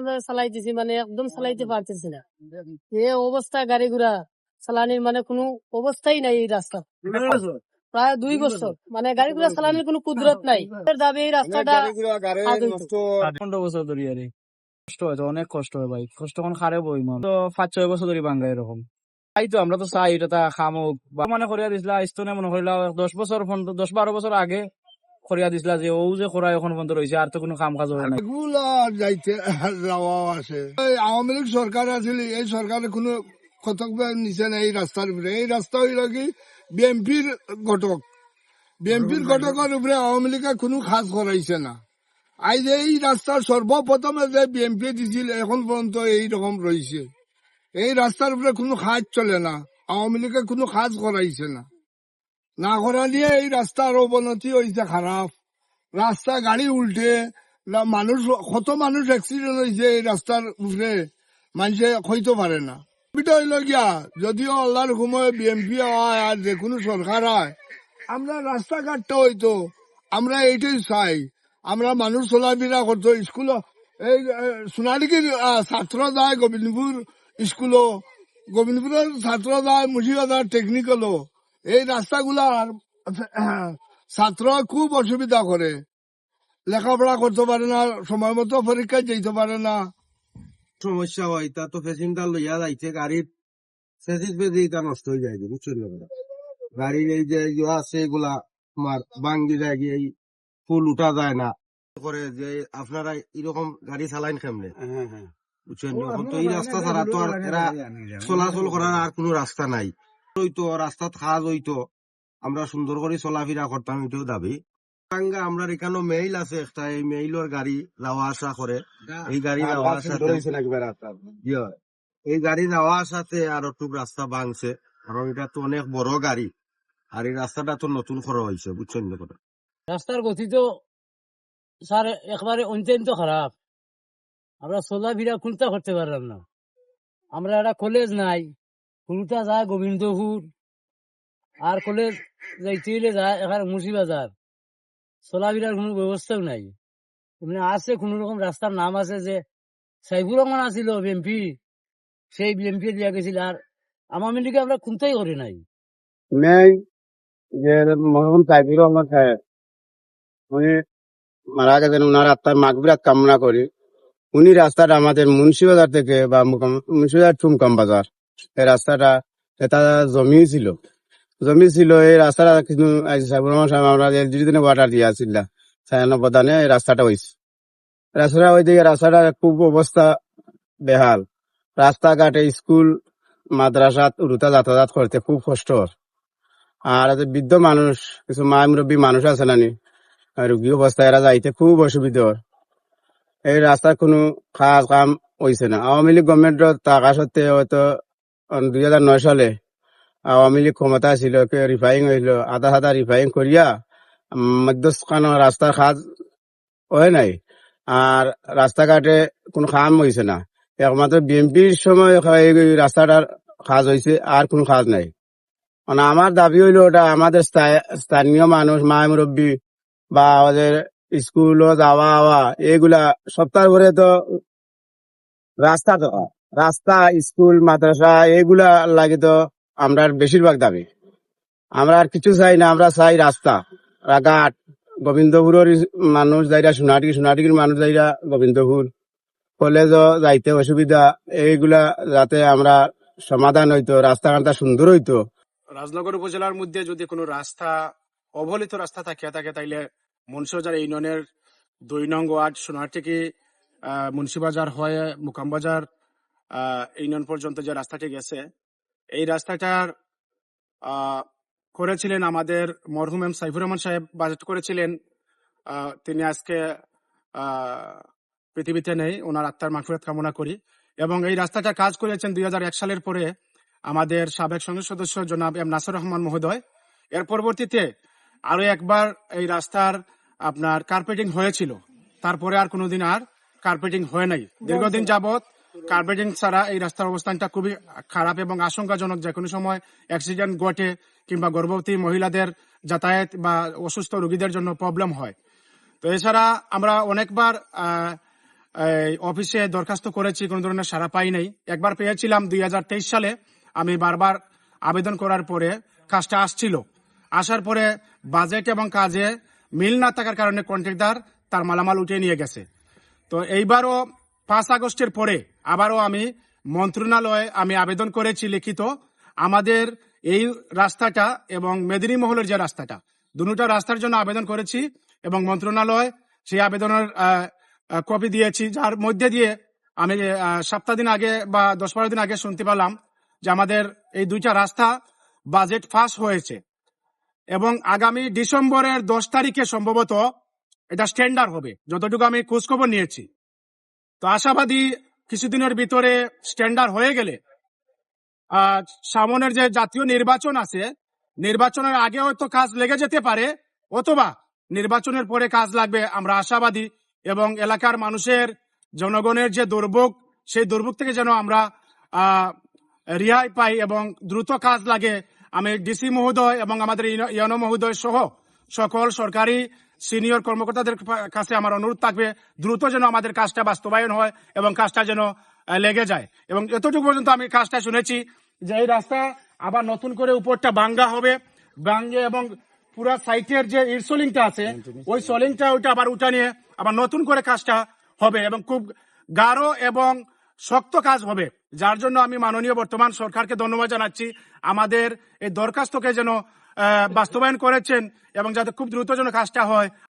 আমরা চালাইতেছি মানে একদম চালাইতে পারতেছি না। এ অবস্থা গাড়ি ঘোড়া চালানির মানে কোনো অবস্থাই নাই এই রাস্তা। প্রায় দুই বছর। মানে গাড়ি ঘোড়া চালানির কোনো কুদরত নাই। দাবি এই রাস্তাটা পনেরো বছর ধরে আরে কষ্ট হয় অনেক কষ্ট হয় ভাই। কষ্ট কোন খারে বই মান। তো পাঁচ ছয় বছর ধরে বাঙ্গা এরকম। তাই তো আমরা তো চাই এটা খামুক। বা মানে করিয়া দিছিলা ইস্তনে মনে করিলা দশ বছর দশ বারো বছর আগে করিয়া দিছিলা যে ও যে করা এখন পর্যন্ত রয়েছে আর তো কোনো কাম কাজ হয় না এগুলা যাইতে যাওয়াও আছে। এই আওয়ামী লীগ সরকার আছিল এই সরকারে কোনো কতক নিচে নাই এই রাস্তার উপরে এই রাস্তা হইল কি বিএমপির ঘটক। বিএমপির ঘটকের উপরে আওয়ামী লীগে কোনো খাস করাইছে না। আজ এই রাস্তার সর্বপ্রথমে যে বিএমপি দিছিল এখন পর্যন্ত এই রকম রয়েছে এই রাস্তার উপরে কোনো খাজ চলে না। আওয়ামী লীগে কোনো খাজ করাইছে না। না করা নিয়ে এই রাস্তার অবনতি হয়েছে খারাপ। রাস্তা গাড়ি উল্টে মানুষ কত মানুষ অ্যাক্সিডেন্ট হয়েছে এই রাস্তার উপরে মানুষে হইতে পারে না। এটা হইল গিয়া যদিও আল্লাহর সময় বিএমপি হয় আর যে কোনো সরকার হয় আমরা রাস্তাঘাটটা হইতো আমরা এইটাই চাই। আমরা মানুষ চলাফেরা করতো স্কুল এই আহ, সোনালিকির ছাত্র যায় গোবিন্দপুর স্কুলও গোবিন্দপুরের ছাত্র যায় মুর্শিদাবাদ টেকনিক্যালও এই রাস্তাগুলার ছাত্র খুব অসুবিধা করে। লেখাপড়া করতে পারে না সময় মতো পরীক্ষায় যেতে পারে না। সমস্যা হয় তা তো ফেসিনটা লইয়া যাইছে গাড়ির ফেসিস বেদি তা নষ্ট হয়ে যায় বুঝছেন গাড়ির এই যে ইয়ে আছে এগুলা তোমার বাঙ্গি যায় গিয়ে এই ফুল উঠা যায় না। করে যে আপনারা এরকম গাড়ি চালাইন কেমনে? বুঝছেন? তো এই রাস্তা ছাড়া তো আর এরা চলাচল করার আর কোনো রাস্তা নাই। হইতো রাস্তাত খাজ হইতো আমরা সুন্দর করে চলাফেরা করতাম এটাও দাবি। টাঙ্গা আমরা এখানে মেইল আছে একটা এই মেইলের গাড়ি যাওয়া আসা করে এই গাড়ি যাওয়া ইয়ে, এই গাড়ি যাওয়া আসাতে আর একটু রাস্তা ভাঙছে কারণ এটা তো অনেক বড় গাড়ি। আর এই রাস্তাটা তো নতুন করা হয়েছে বুঝছেন না কথা রাস্তার গতি তো স্যার একবারে অত্যন্ত খারাপ আমরা চলাফেরা কোনটা করতে পারলাম না। আমরা একটা কলেজ নাই। কোনটা যায় গোবিন্দপুর আর কলেজ যাইতে হইলে যায়, এখানে মুন্সিবাজার চলাফেরার কোনো ব্যবস্থাও নাই। এমনি আছে কোন রকম রাস্তার নাম আছে যে সাইফুর রহমান আছিল বিএমপি। সেই বিএমপি দিয়া গেছিল আর আওয়ামী লীগে আমরা কোনটাই করি নাই। নেই, যে মরহুম সাইফুর রহমান সাহেব উনি মারা গেছেন ওনার আত্মার মাগবিরাত কামনা করি উনি রাস্তাটা আমাদের মুন্সিবাজার থেকে বা মুন্সিবাজার টুমকাম বাজার এই রাস্তাটা এটা জমি ছিল। জমি ছিল, এই রাস্তাটা কিন্তু আমরা এলজিডি দিনে ওয়াটার দিয়ে আসছিল। ছায়ান্ন প্রধানে এই রাস্তাটা হয়েছে রাস্তাটা ওই দিকে রাস্তাটা খুব অবস্থা বেহাল। রাস্তাঘাটে স্কুল মাদ্রাসাত রুতা যাতায়াত করতে খুব কষ্ট। আর বৃদ্ধ মানুষ, কিছু মা মুরব্বী মানুষ আছে নানি রুগী অবস্থায় এরা যাইতে খুব অসুবিধা এই রাস্তার কোনো কাজ কাম হয়েছে না। আওয়ামী লীগ গভর্নমেন্টের টাকা সত্ত্বে হয়তো দুই হাজার নয় সালে আওয়ামী লীগ ক্ষমতা ছিল রিফাইং হইল, আধা সাদা রিফাইং করিয়া মধ্যস্থান রাস্তার কাজ হয় নাই, আর রাস্তাঘাটে কোনো কাম হয়েছে না। একমাত্র বিএনপির সময় রাস্তাটার কাজ হয়েছে আর কোনো কাজ নাই। মানে আমার দাবি হইল ওটা আমাদের স্থানীয় মানুষ, মা মুরব্বী বা আমাদের স্কুলও যাওয়া আওয়া এগুলা সপ্তাহ করে তো রাস্তা তো রাস্তা স্কুল মাদ্রাসা এগুলা লাগে তো আমরা বেশিরভাগ দাবি আমরা আর কিছু চাই না আমরা চাই রাস্তা। ঘাট গোবিন্দপুরের মানুষ যাইরা সোনাটি সোনাটির মানুষ যাইরা গোবিন্দপুর কলেজও যাইতে অসুবিধা এইগুলা যাতে আমরা সমাধান হইতো রাস্তাঘাটটা সুন্দর হইতো। রাজনগর উপজেলার মধ্যে যদি কোনো রাস্তা অবহেলিত রাস্তা থাকে থাকে তাইলে মুন্সিবাজার ইউনিয়নের দুই নং ওয়ার্ড আহ, মুন্সিবাজার হয়ে মুকামবাজার ইউনিয়ন পর্যন্ত যে রাস্তাটি গেছে এই রাস্তাটার আহ, করেছিলেন আমাদের মরহুম এম সাইফুর রহমান সাহেব বাজেট করেছিলেন। তিনি আজকে পৃথিবীতে নেই ওনার আত্মার মাগফিরাত কামনা করি। এবং এই রাস্তাটা কাজ করেছেন দুই হাজার এক সালের পরে আমাদের সাবেক সংসদ সদস্য জনাব এম নাসর রহমান মহোদয়। এর পরবর্তীতে আরও একবার এই রাস্তার আপনার কার্পেটিং হয়েছিল। তারপরে আর কোনোদিন আর কার্পেটিং হয় নাই। দীর্ঘদিন যাবত কার্পেটিং ছাড়া এই রাস্তার অবস্থানটা খুবই খারাপ এবং আশঙ্কাজনক। যে কোনো সময় অ্যাক্সিডেন্ট ঘটে কিংবা গর্ভবতী মহিলাদের যাতায়াত বা অসুস্থ রোগীদের জন্য প্রবলেম হয়। তো এছাড়া আমরা অনেকবার অফিসে দরখাস্ত করেছি, কোনো ধরনের সাড়া পাই নাই। একবার পেয়েছিলাম দুই হাজার তেইশ সালে। আমি বারবার আবেদন করার পরে কাজটা আসছিল। আসার পরে বাজেট এবং কাজে মিল না থাকার কারণে কন্ট্রাক্টর তার মালামাল উঠিয়ে নিয়ে গেছে। তো এইবারও পাঁচ আগস্টের পরে আবারও আমি মন্ত্রণালয়ে আমি আবেদন করেছি লিখিত, আমাদের এই রাস্তাটা এবং মেদিনী মহলের যে রাস্তাটা, দুটা রাস্তার জন্য আবেদন করেছি এবং মন্ত্রণালয় সেই আবেদনের কপি দিয়েছি, যার মধ্যে দিয়ে আমি সপ্তাহ দিন আগে বা দশ বারো দিন আগে শুনতে পেলাম যে আমাদের এই দুইটা রাস্তা বাজেট পাস হয়েছে এবং আগামী ডিসেম্বরের দশ তারিখে সম্ভবত এটা স্ট্যান্ডার্ড হবে, যতটুকু আমি খোঁজখবর নিয়েছি। তো আশাবাদী কিছুদিনের ভিতরে স্ট্যান্ডার্ড হয়ে গেলে সামনের যে জাতীয় নির্বাচন আছে, নির্বাচনের আগে হয়তো কাজ লেগে যেতে পারে, অথবা নির্বাচনের পরে কাজ লাগবে, আমরা আশাবাদী। এবং এলাকার মানুষের, জনগণের যে দুর্ভোগ, সেই দুর্ভোগ থেকে যেন আমরা রেহাই পাই এবং দ্রুত কাজ লাগে। আমি ডিসি মহোদয় এবং আমাদের ইয়নো মহোদয় সহ সকল সরকারি সিনিয়র কর্মকর্তাদের কাছে আমার অনুরোধ থাকবে দ্রুত যেন আমাদের কাজটা বাস্তবায়ন হয় এবং কাজটা যেন লেগে যায়। এবং এতটুকু পর্যন্ত আমি কাজটা শুনেছি যে এই রাস্তা আবার নতুন করে উপরটা বাঙ্গা হবে। বাঙ্গে এবং পুরো সাইটের যে ইরসোলিংটা আছে ওই সোলিংটা ওইটা আবার উঠা নিয়ে আবার নতুন করে কাজটা হবে এবং খুব গাঢ় এবং শক্ত কাজ হবে যার জন্য আমি মাননীয় বর্তমান সরকারকে ধন্যবাদ জানাচ্ছি। আমাদের এই দরখাস্তকে যেন বাস্তবায়ন করেছেন এবং যাতে খুব দ্রুত যেন কাজটা হয়।